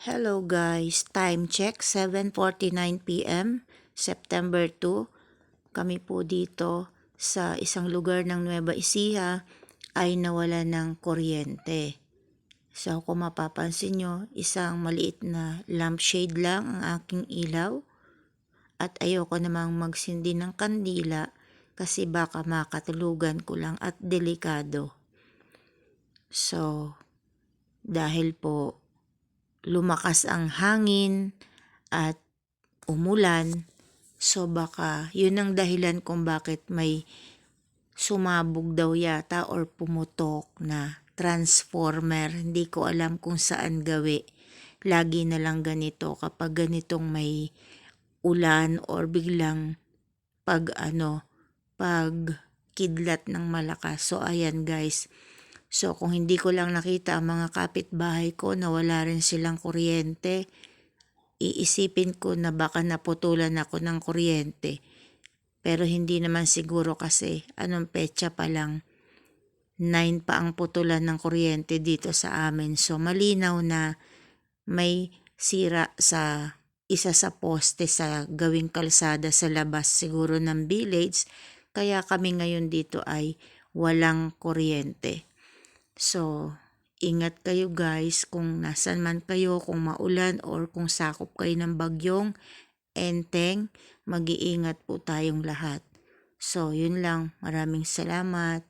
Hello guys, time check 7:49 PM, September 2. Kami po dito sa isang lugar ng Nueva Ecija ay nawala ng kuryente. So kung mapapansin nyo, isang maliit na lampshade lang ang aking ilaw at ayoko namang magsindi ng kandila kasi baka makatulugan ko lang at delikado. So, dahil po lumakas ang hangin at umulan. So baka yun ang dahilan kung bakit may sumabog daw yata or pumutok na transformer. Hindi ko alam kung saan gawi. Lagi na lang ganito kapag ganitong may ulan or biglang pag ano, pag kidlat ng malakas. So ayan guys, So kung hindi ko lang nakita ang mga kapitbahay ko na wala rin silang kuryente, iisipin ko na baka naputulan ako ng kuryente. Pero hindi naman siguro kasi anong petsa pa lang 9 pa ang putulan ng kuryente dito sa amin. So malinaw na may sira sa isa sa poste sa gawing kalsada sa labas siguro ng village. Kaya kami ngayon dito ay walang kuryente. So, ingat kayo guys kung nasan man kayo, kung maulan or kung sakop kayo ng bagyong enteng, mag-iingat po tayong lahat. So, yun lang. Maraming salamat.